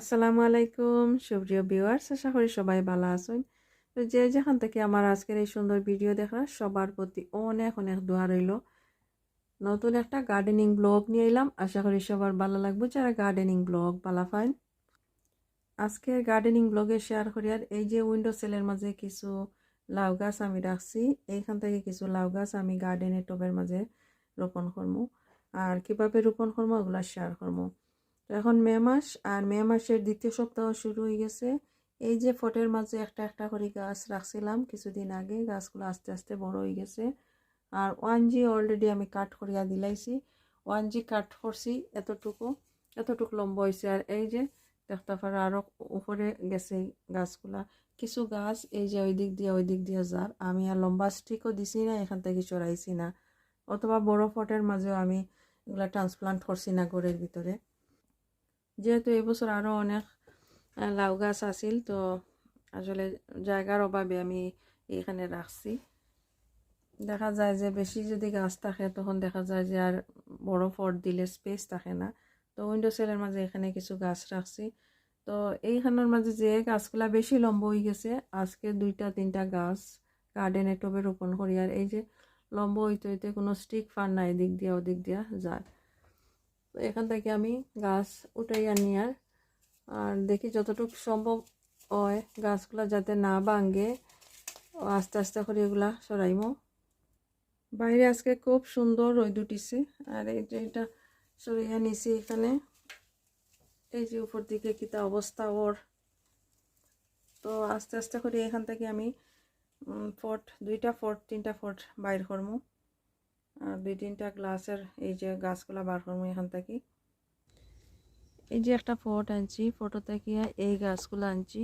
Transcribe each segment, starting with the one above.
আসসালামু আলাইকুম। সুপ্রিয় ভিউয়ার্স, আশা করি সবাই ভালো আছেন। তো যে যেখান থেকে আমার আজকের এই সুন্দর ভিডিও দেখা সবার প্রতি অনেক অনেক দোয়া রইল। নতুন একটা গার্ডেনিং ব্লগ নিয়ে এলাম। আশা করি সবার ভালো লাগবে। যারা গার্ডেনিং ব্লগ ভালো পাইন আজকের গার্ডেনিং ব্লগে শেয়ার করি। আর এই যে উইন্ডো সেলের মাঝে কিছু লাউ গাছ আমি রাখছি, এইখান থেকে কিছু লাউ গাছ আমি গার্ডেনের টবের মাঝে রোপণ করব আর কীভাবে রোপণ করব ওগুলো শেয়ার করব এখন মে মাস, আর মে মাসের দ্বিতীয় সপ্তাহ শুরু হয়ে গেছে। এই যে ফটের মাঝে একটা একটা করে গাছ রাখছিলাম কিছুদিন আগে, গাছগুলো আস্তে আস্তে বড় হয়ে গেছে। আর ওয়ান জি অলরেডি আমি কাট করিয়া দিলাইছি। ওয়ান জি কাট করছি এতটুকু এতটুকু লম্বা হয়েছে আর এই যে দেখতে পারো আরও উপরে গেছে গাছগুলা। কিছু গাছ এই যে ওই দিক দিয়ে, ওই দিক দিয়ে যার, আমি আর লম্বা স্টিকও দিছি না, এখান থেকে চড়াইছি না। অথবা বড় ফটের মাঝেও আমি এগুলা ট্রান্সপ্লান্ট করছি না ঘরের ভিতরে। যেহেতু এবছর আরও অনেক লাউ গাছ আছিল, তো আসলে জায়গার অভাবে আমি এখানে রাখছি। দেখা যায় যে বেশি যদি গাছ থাকে, তখন দেখা যায় যে আর বড় ফট দিলে স্পেস থাকে না। তো উইন্ডো সেলের মাঝে এখানে কিছু গাছ রাখছি। তো এইখানের মাঝে যে গাছগুলা বেশি লম্ব হয়ে গেছে, আজকে দুইটা তিনটা গাছ গার্ডেনে টবে রোপণ করি। আর এই যে লম্ব হইতে হইতে কোনো স্টিক ফার নাই এদিক দিয়া ওদিক দিয়া যায়। তো এখান থেকে আমি গাছ উঠাই আনি আর দেখি যতটুকু সম্ভব হয় গাছগুলো যাতে না ভাঙ্গে আস্তে আস্তে করে এগুলা সরাইমো। বাইরে আজকে খুব সুন্দর রোদ উঠিছে। আর এই যে এটা সরাইয়া নিছি এখানে। এই যে উপর দিকে কিতা অবস্থা ওর। তো আস্তে আস্তে করে এখান থেকে আমি ফট, দুইটা ফট, তিনটা ফট বাইর করব দুই তিনটা গ্লাসের এই যে গাছগুলা বার করব এখান থেকে। এই যে একটা ফট আনছি, ফটো থেকে এই গাছগুলো আনছি।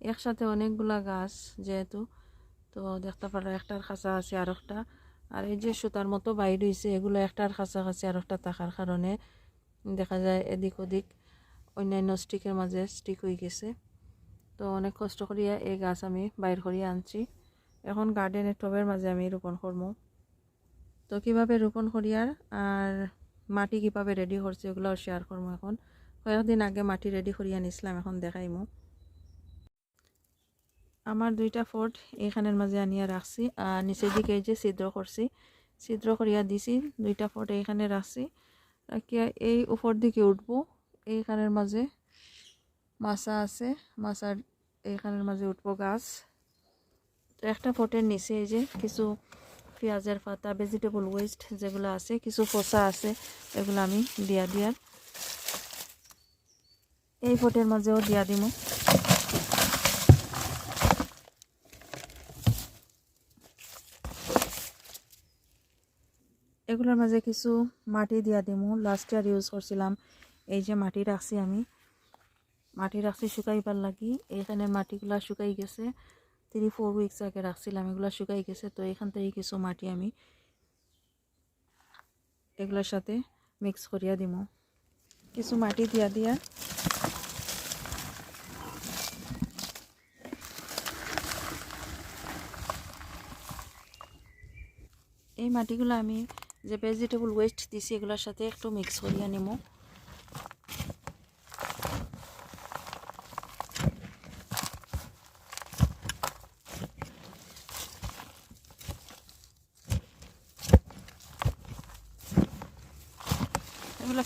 একসাথে অনেকগুলা গাছ যেহেতু, তো দেখতে পারো একটার খাঁচা আছে আর একটা আর এই যে সুতার মতো বাইর হয়েছে এগুলো একটার কাছাকাছি আর একটা থাকার কারণে দেখা যায় এদিক ওদিক অন্যান্য স্টিকের মাঝে স্টিক হয়ে গেছে। তো অনেক কষ্ট করিয়া এই গাছ আমি বাইর করিয়া আনছি। এখন গার্ডেনের টবের মাঝে আমি রোপণ করব। তো কীভাবে রোপণ করিয়ার আর মাটি কীভাবে রেডি করছি ওগুলোও শেয়ার করব এখন। কয়েকদিন আগে মাটি রেডি করিয়া নিছিলাম এখন দেখাইমু আমার দুইটা ফোর্ট এইখানের মাঝে আনিয়া রাখছি আর নিচের দিকে যে ছিদ্র করছি ছিদ্র করিয়া দিছি, দুইটা ফোর্ট এইখানে রাখছি রাখিয়া এই উপর দিকে উঠব এইখানের মাঝে মাছা আছে মাছার এইখানের মাঝে উঠবো গাছ। একটা ফোটের নিচে এই যে কিছু পেঁয়াজের পাতা ভেজিটেবল ওয়েস্ট যেগুলো আছে, কিছু ফসা আছে, এগুলো আমি দিয়া দিয়ার এই ফোটের মাঝেও দিয়া দিমু। এগুলোর মাঝে কিছু মাটি দিয়া দিমু। লাস্ট ইয়ার ইউজ করছিলাম। এই যে মাটি রাখছি আমি। মাটি রাখছি শুকাইবার লাগি। এইখানে মাটিগুলা শুকাই গেছে। থ্রি ফোর উইকস আগে রাখছিলাম, এগুলো শুকাই গেছে, তো এখান থেকে কিছু মাটি আমি এগুলোর সাথে মিক্স করিয়া দিমু। কিছু মাটি দিয়া দিয়া এই মাটিগুলো আমি যে ভেজিটেবল ওয়েস্ট দিছি, এগুলোর সাথে একটু মিক্স করিয়া নিমু।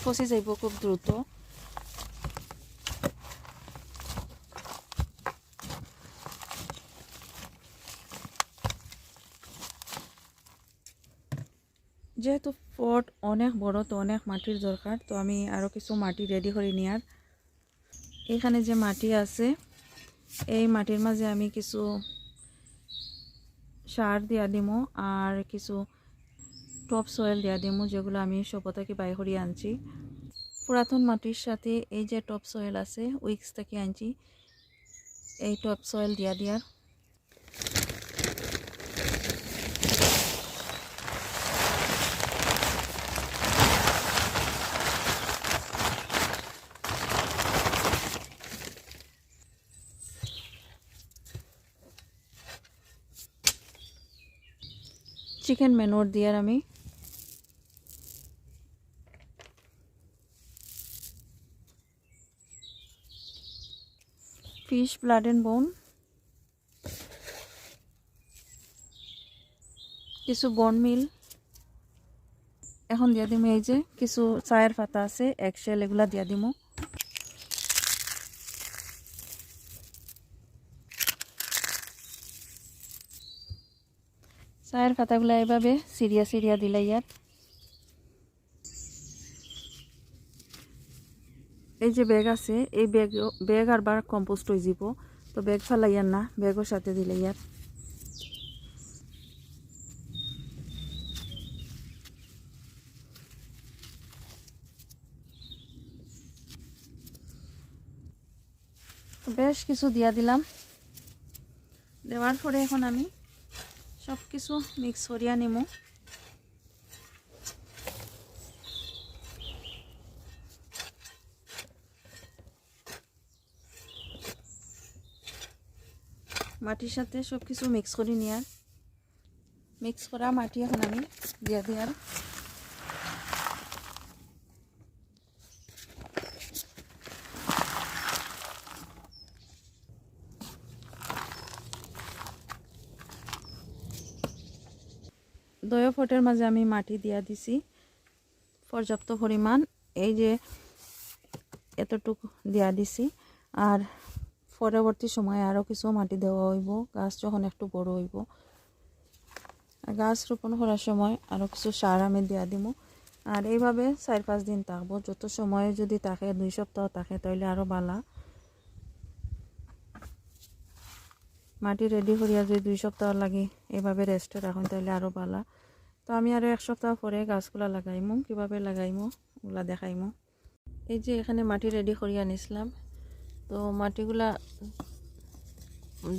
ফসে যাইব খুব দ্রুত। যেহেতু ফট অনেক বড়, তো অনেক মাটির দরকার, তো আমি আরও কিছু মাটি রেডি করে নেওয়ার এখানে যে মাটি আছে, এই মাটির মাঝে আমি কিছু সার দিয়া দিমো, আর কিছু টপ সয়েল দেওয়া দিমু যেগুলো আমি সপতাকে বাই করিয়ে আনছি। পুরাতন মাটির সাথে এই যে টপ সয়েল আছে, উইক্স থেকে আনছি। এই টপ সয়েল দিয়া দিয়ার। চিকেন মেনোর দিয়ার আমি। ফিশ ব্লাড অ্যান্ড বোন কিছু বন মিল এখন দিয়া দিমু এই যে কিছু চায়ের পাতা আছে একশেল এগুলা দিয়া দিমু চায়ের পাতাগুলা এভাবে সিরিয়া সিরিয়া দিলে ইয়াত এই যে ব্যাগ আছে, এই ব্যাগ ব্যাগ আর বার কম্পোস্ট হয়ে যাব। তো ব্যাগ ফেলাইয়ার না ব্যাগের সাথে দিলে ইয়ার। বেশ কিছু দিয়া দিলাম। দেওয়ার পরে এখন আমি সব কিছু মিক্স করিয়া নিমু। মাটির সাথে সব কিছু মিক্স করে নিয়ার মিক্স করা মাটি এখন আমি দিয়া দিয়ার দয়া ফটের মাঝে আমি মাটি দিয়া দিছি। পর্যাপ্ত পরিমাণ এই যে এতটুকু দিয়া দিছি। আর পরবর্তী সময়ে আরও কিছু মাটি দেওয়া হইব, গাছ যখন একটু বড় হইব। গাছ রোপণ করার সময় আরও কিছু সার আমি দিয়া দিব আর এইভাবে চার পাঁচ দিন থাকব। যত সময় যদি থাকে, দুই সপ্তাহ থাকে তাহলে আরও বালা। মাটি রেডি করিয়া যদি দুই সপ্তাহ লাগে এভাবে রেস্টে রাখুন তাহলে আরও বালা। তো আমি আরও এক সপ্তাহ পরে গাছগুলা লাগাইমু। কীভাবে লাগাইমু, ওগুলা দেখাইমু। এই যে এখানে মাটি রেডি করিয়া নিছিলাম। তো মাটিগুলা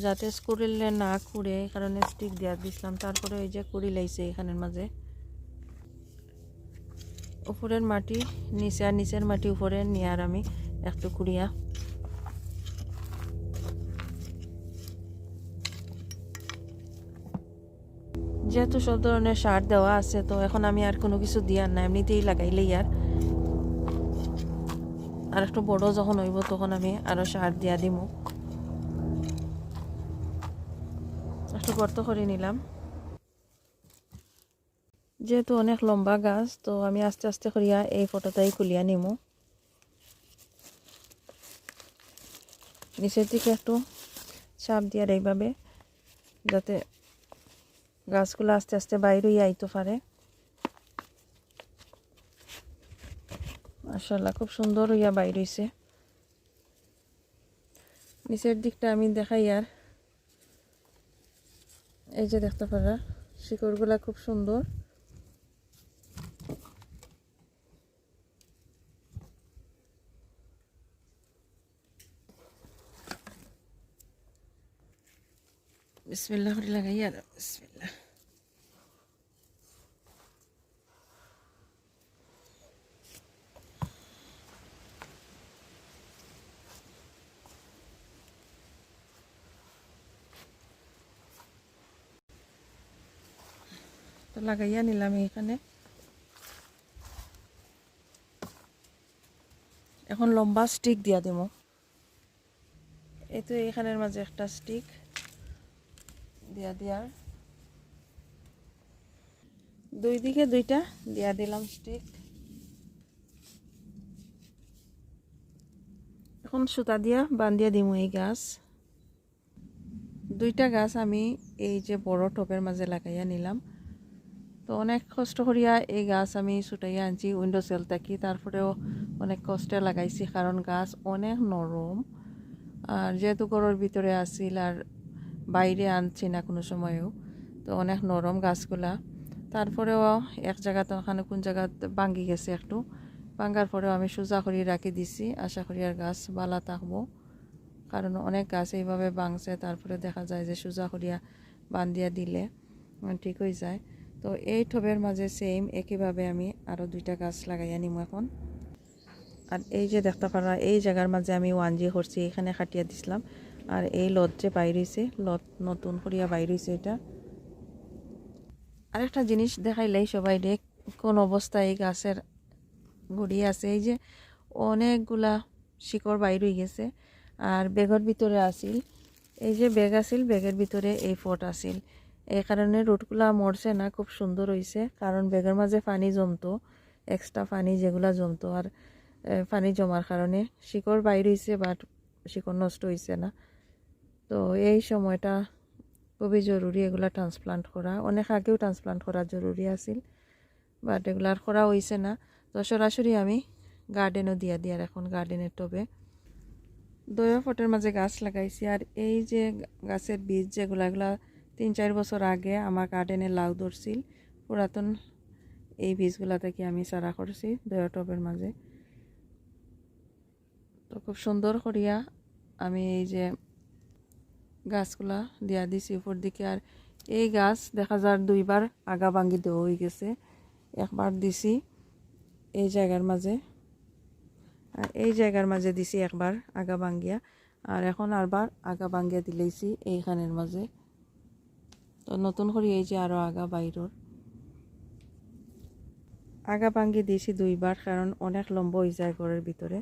যাতে স্কুরিলে না খুঁড়ে এই কারণে স্টিক দিয়া দিছিলাম, তারপরে ওই যে কুড়ি লাইছে এখানের মাঝে। উপরের মাটি নিচে, আর নিচের মাটি উপরে নিয়ে আর আমি একটু কুড়িয়া। যেহেতু সব ধরনের সার দেওয়া আছে, তো এখন আমি আর কোনো কিছু দিয়ার না, এমনিতেই লাগাইলেই আর। আর একটু বড় যখন হইব তখন আমি আরও সার দিয়া দিমু। একটু গর্ত করে নিলাম। যেহেতু অনেক লম্বা গাছ, তো আমি আস্তে আস্তে করিয়া এই ফটোটাই খুলিয়া নিমু। নিচের দিকে একটু চাপ দিয়ার এইভাবে যাতে গাছগুলো আস্তে আস্তে বাইরে আইতে পারে। মাশাল্লাহ খুব সুন্দর হইয়া বাইর হইছে। নিচের দিকটা আমি দেখাই আর। এই যে দেখতে পারা, শিকড়গুলা খুব সুন্দর। বিসমিল্লাহ লাগাই আর, বিসমিল্লাহ। তো লাগাইয়া নিলাম এখানে এখন লম্বা স্টিক দিয়া দিব এই তো এখানের মাঝে একটা স্টিক দিয়া দিয়ার দুই দিকে দুইটা দিয়া দিলাম স্টিক এখন সুতা দিয়া বান্ধিয়া দিমু এই গাছ। দুইটা গাছ আমি এই যে বড় টপের মাঝে লাগাইয়া নিলাম। তো অনেক কষ্ট করিয়া এই গাছ আমি ছুটাইয়া আনছি উইন্ডো সেল থাকি। তারপরেও অনেক কষ্টে লাগাইছি কারণ গাছ অনেক নরম। আর যেহেতু ঘরের ভিতরে আসিল আর বাইরে আনছি না কোনো সময়ও, তো অনেক নরম গাছগুলা। তারপরেও এক জায়গাতে ওখানে কোন জায়গাতে ভাঙ্গি গেছে একটু। ভাঙ্গার পরেও আমি সোজা করি রাখি দিছি, আশা করি আর গাছ বালা থাকব। কারণ অনেক গাছ এইভাবে ভাঙছে, তারপরে দেখা যায় যে সোজা করিয়া বান্ধিয়া দিলে, ঠিক হয়ে যায়। তো এই টবের মাঝে সেম একইভাবে আমি আরও দুইটা গাছ লাগাইয়া নিম এখন। আর এই যে দেখতে পারা এই জায়গার মাঝে আমি ওয়ান জি করছি, এখানে খাটিয়া দিছিলাম। আর এই লত যে বাইরেছে লত নতুন করিয়া বাইরেছে এটা। আরেকটা জিনিস দেখাইলেই সবাই দেখ কোন অবস্থায় এই গাছের গুড়ি আছে, এই যে অনেকগুলা শিকড় বাইর হয়ে গেছে। আর বেগের ভিতরে আসিল এই যে বেগ আছিল বেগের ভিতরে এই ফট আছিল এই কারণে রুটগুলা মরছে না, খুব সুন্দর হয়েছে কারণ বেগের মাঝে পানি জমতো এক্সট্রা পানি যেগুলা জমতো, আর পানি জমার কারণে। শিকড় বাইর হয়েছে বাট শিকড় নষ্ট হয়েছে না। তো এই সময়টা খুবই জরুরি এগুলা ট্রান্সপ্লান্ট করা। অনেক আগেও ট্রান্সপ্লান্ট করা জরুরি আছিল বাট এগুলার করা হয়েছে না। তো সরাসরি আমি গার্ডেনও দিয়া দিয়ার এখন গার্ডেনের টবে। দয়া ফটের মাঝে গাছ লাগাইছি, আর এই যে গাছের বীজ যেগুলা, এগুলা তিন চার বছর আগে আমার গার্ডেনে লাউ ধরছিল। পুরাতন এই বীজগুলা থেকে আমি চারা করছি দয়া টবের মাঝে। তো খুব সুন্দর করিয়া আমি এই যে গাছগুলা দিয়া দিছি উপর দিকে। আর এই গাছ দেখা যার দুইবার আগা ভাঙ্গি দেওয়া হয়ে গেছে। একবার দিছি এই জায়গার মাঝে। আর এই জায়গার মাঝে দিছি একবার আগা ভাঙ্গিয়া। আর এখন আরবার আগা ভাঙ্গিয়া দিলেইছি এইখানের মাঝে। তো নতুন করে এই যে আরও আগা বাইরর। আগা ভাঙ্গি দিয়েছি দুইবার, কারণ অনেক লম্বা হয়ে যায় ঘরের ভিতরে।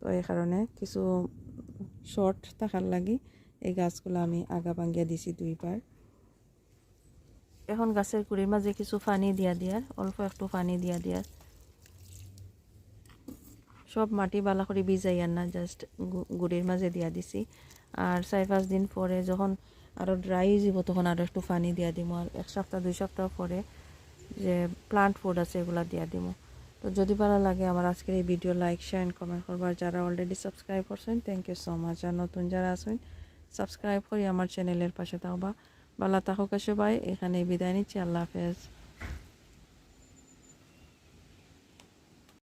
তো এই কারণে কিছু শর্ট থাকার লাগি এই গাছগুলো আমি আগা ভাঙ্গিয়া দিছি দুইবার। এখন গাছের গুড়ির মাঝে কিছু পানি দিয়া দিয়ার অল্প একটু পানি দিয়া দিয়ার সব মাটি বালা করে ভিজাইয়ার না জাস্ট গুড়ির মাঝে দিয়া দিছি। আর চার পাঁচ দিন পরে যখন আরও ড্রাই যাব তখন আরও একটু পানি দিয়া দিব আর এক সপ্তাহ, দুই সপ্তাহ পরে যে প্লান্ট ফুড আছে এগুলা দিয়া দিব তো যদি ভালো লাগে আমার আজকের এই ভিডিও লাইক শেয়ার কমেন্ট করবার যারা অলরেডি সাবস্ক্রাইব করছেন থ্যাংক ইউ সো মাচ আর নতুন যারা আছেন সাবস্ক্রাইব করি আমার চ্যানেলের পাশে থাকবা। ভালো থাকুক সবাই এখানে বিদায় নিচ্ছি। আল্লাহ হাফেজ।